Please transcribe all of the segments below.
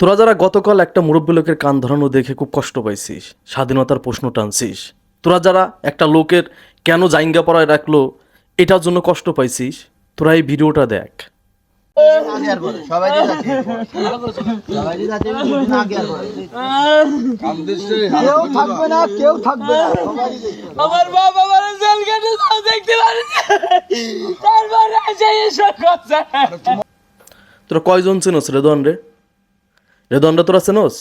তোরা যারা গতকাল একটা মুরব্বী লোকের কান ধরানো দেখে খুব কষ্ট পাইছিস স্বাধীনতার প্রশ্ন টানছিস তোরা যারা একটা লোকের কেন জাইঙ্গা পড়ায় রাখল এটার জন্য কষ্ট পাইছিস তোরা এই ভিডিওটা দেখ। আমার বাবা জেল কেটে দেখতে তারপরে তোরা কয়জন চেনোস রে রেদন রে? তোরা চেনোস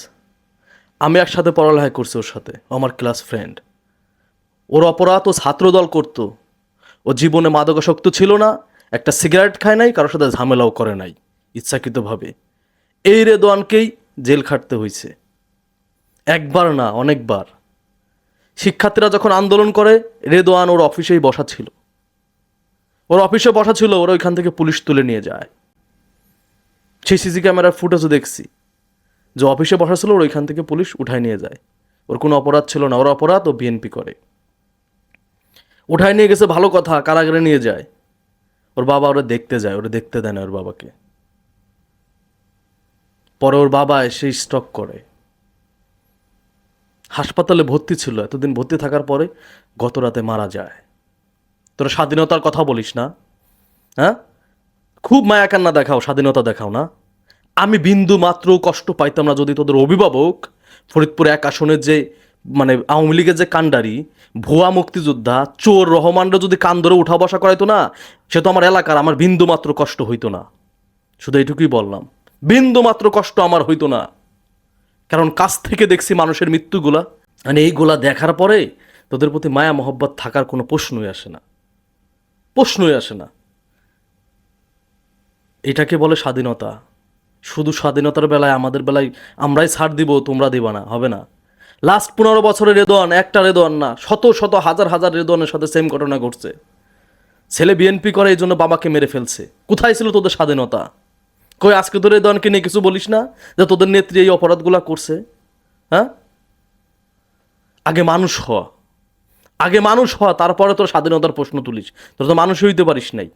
আমি একসাথে পড়ালেখা করছি ওর সাথে আমার ক্লাস ফ্রেন্ড। ওর অপরাধ ও ছাত্রদল করতো। ও জীবনে মাদকাসক্ত ছিল না, একটা সিগারেট খায় নাই, কারোর সাথে ঝামেলাও করে নাই, ইচ্ছাকৃতভাবে। এই রেদোয়ানকেই জেল খাটতে হয়েছে একবার না, অনেকবার। শিক্ষার্থীরা যখন আন্দোলন করে, রেদোয়ান ওর অফিসেই বসা ছিল। ওর অফিসে বসা ছিল, ওরা ওইখান থেকে পুলিশ তুলে নিয়ে যায়। সেই সিসি ক্যামেরার ফুটেজও দেখছি। যে অফিসে বসা ছিল, ওর ওইখান থেকে পুলিশ উঠায় নিয়ে যায়। ওর কোনো অপরাধ ছিল না, ওর অপরাধ ও বিএনপি করে। উঠায় নিয়ে গেছে, ভালো কথা, কারাগারে নিয়ে যায়। ওর বাবা ওরা দেখতে যায়, ওরা দেখতে দেয় না ওর বাবাকে। পরে ওর বাবা এসে স্টক করে। হাসপাতালে ভর্তি ছিল, এতদিন ভর্তি থাকার পরে গত রাতে মারা যায়। তোরা স্বাধীনতার কথা বলিস না হ্যাঁ? খুব মায়া কান্না দেখাও, স্বাধীনতা দেখাও না। আমি বিন্দু মাত্র কষ্ট পাইতাম না যদি তোদের অভিভাবক ফরিদপুর এক আসনের যে মানে আওয়ামী লীগের যে কাণ্ডারি, ভুয়া মুক্তিযোদ্ধা, চোর, রহমানরা যদি কান ধরে উঠা বসা করাইতো না, সে তো আমার এলাকার, আমার বিন্দু মাত্র কষ্ট হইতো না। শুধু এইটুকুই বললাম। বিন্দু মাত্র কষ্ট আমার হইতো না। কারণ কাছ থেকে দেখছি মানুষের মৃত্যুগুলা। মানে এইগুলা দেখার পরে তোদের প্রতি মায়া, মহব্বত থাকার কোনো প্রশ্নই আসে না। প্রশ্নই আসে না। এটাকে বলে স্বাধীনতা। শুধু স্বাধীনতার বেলায়, আমাদের বেলায় আমরাই ছাড় দিব, তোমরা দিবা না, হবে না। লাস্ট পনেরো বছরের রেদোয়ান, একটা রেদোয়ান না, শত শত হাজার হাজার রেদোয়ানের সাথে সেম ঘটনা ঘটছে। ছেলে বিএনপি করে, এই জন্য বাবাকে মেরে ফেলছে। কোথায় ছিল তোদের স্বাধীনতা? কই, আজকে তোর রেদোয়ানকে নিয়ে কিছু বলিস না যে তোদের নেত্রী এই অপরাধগুলা করছে? হ্যাঁ? আগে মানুষ হওয়া। আগে মানুষ হওয়া, তারপরে তোর স্বাধীনতার প্রশ্ন তুলিস। তোর তো মানুষ হইতে পারিস নাই।